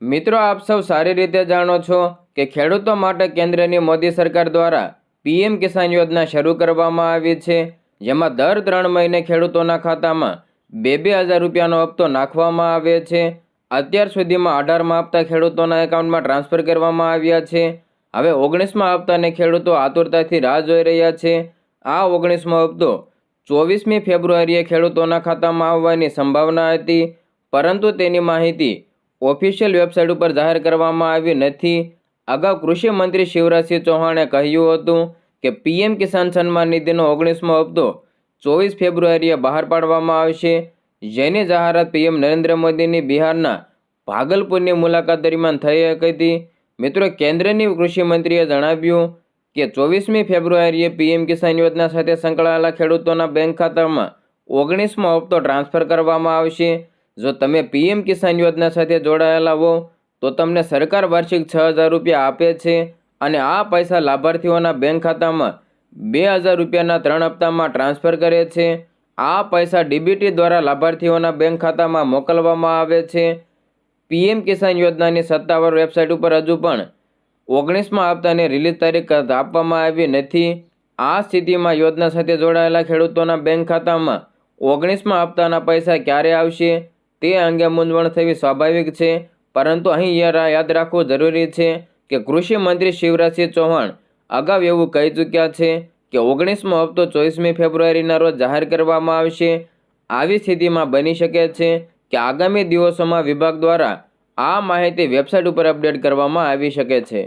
મિત્રો, આપ સૌ સારી રીતે જાણો છો કે ખેડૂતો માટે કેન્દ્રની મોદી સરકાર દ્વારા પીએમ કિસાન યોજના શરૂ કરવામાં આવી છે, જેમાં દર ત્રણ મહિને ખેડૂતોના ખાતામાં બે બે હજાર રૂપિયાનો હપ્તો નાખવામાં આવે છે. અત્યાર સુધીમાં અઢારમાં હપ્તા ખેડૂતોના એકાઉન્ટમાં ટ્રાન્સફર કરવામાં આવ્યા છે. હવે ઓગણીસમાં હપ્તાને ખેડૂતો આતુરતાથી રાહ જોઈ રહ્યા છે. આ ઓગણીસમો હપ્તો ચોવીસમી ફેબ્રુઆરીએ ખેડૂતોના ખાતામાં આવવાની સંભાવના હતી, પરંતુ તેની માહિતી ઓફિશિયલ વેબસાઇટ ઉપર જાહેર કરવામાં આવી નથી. અગાઉ કૃષિ મંત્રી શિવરાજસિંહ ચૌહાણે કહ્યું હતું કે, પીએમ કિસાન સન્માન નિધિનો ઓગણીસમો હપ્તો ચોવીસ ફેબ્રુઆરીએ બહાર પાડવામાં આવશે. જેની જાહેરાત પીએમ નરેન્દ્ર મોદીની બિહારના ભાગલપુરની મુલાકાત દરમિયાન થઈ હતી. મિત્રો, કેન્દ્રની કૃષિ મંત્રીએ જણાવ્યું કે, ચોવીસમી ફેબ્રુઆરીએ પીએમ કિસાન યોજના સાથે સંકળાયેલા ખેડૂતોના બેંક ખાતામાં ઓગણીસમો હપ્તો ટ્રાન્સફર કરવામાં આવશે. જો તમે પીએમ કિસાન યોજના સાથે જોડાયેલા હો, તો તમને સરકાર વાર્ષિક છ હજાર રૂપિયા આપે છે અને આ પૈસા લાભાર્થીઓના બેંક ખાતામાં બે હજાર રૂપિયાના ત્રણ હપ્તામાં ટ્રાન્સફર કરે છે. આ પૈસા ડીબીટી દ્વારા લાભાર્થીઓના બેંક ખાતામાં મોકલવામાં આવે છે. પીએમ કિસાન યોજનાની સત્તાવાર વેબસાઇટ ઉપર હજુ પણ ઓગણીસમાં હપ્તાની રિલીઝ તારીખ આપવામાં આવી નથી. આ સ્થિતિમાં યોજના સાથે જોડાયેલા ખેડૂતોના બેંક ખાતામાં ઓગણીસમાં હપ્તાના પૈસા ક્યારે આવશે? તે અંગે મૂંઝવણ થવી સ્વાભાવિક છે, પરંતુ અહીં યાદ રાખવું જરૂરી છે કે કૃષિ મંત્રી શિવરાજસિંહ ચૌહાણ અગાઉ એવું કહી ચૂક્યા છે કે ઓગણીસમો હપ્તો ચોવીસમી ફેબ્રુઆરીના રોજ જાહેર કરવામાં આવશે. આવી સ્થિતિમાં બની શકે છે કે આગામી દિવસોમાં વિભાગ દ્વારા આ માહિતી વેબસાઇટ ઉપર અપડેટ કરવામાં આવી શકે છે.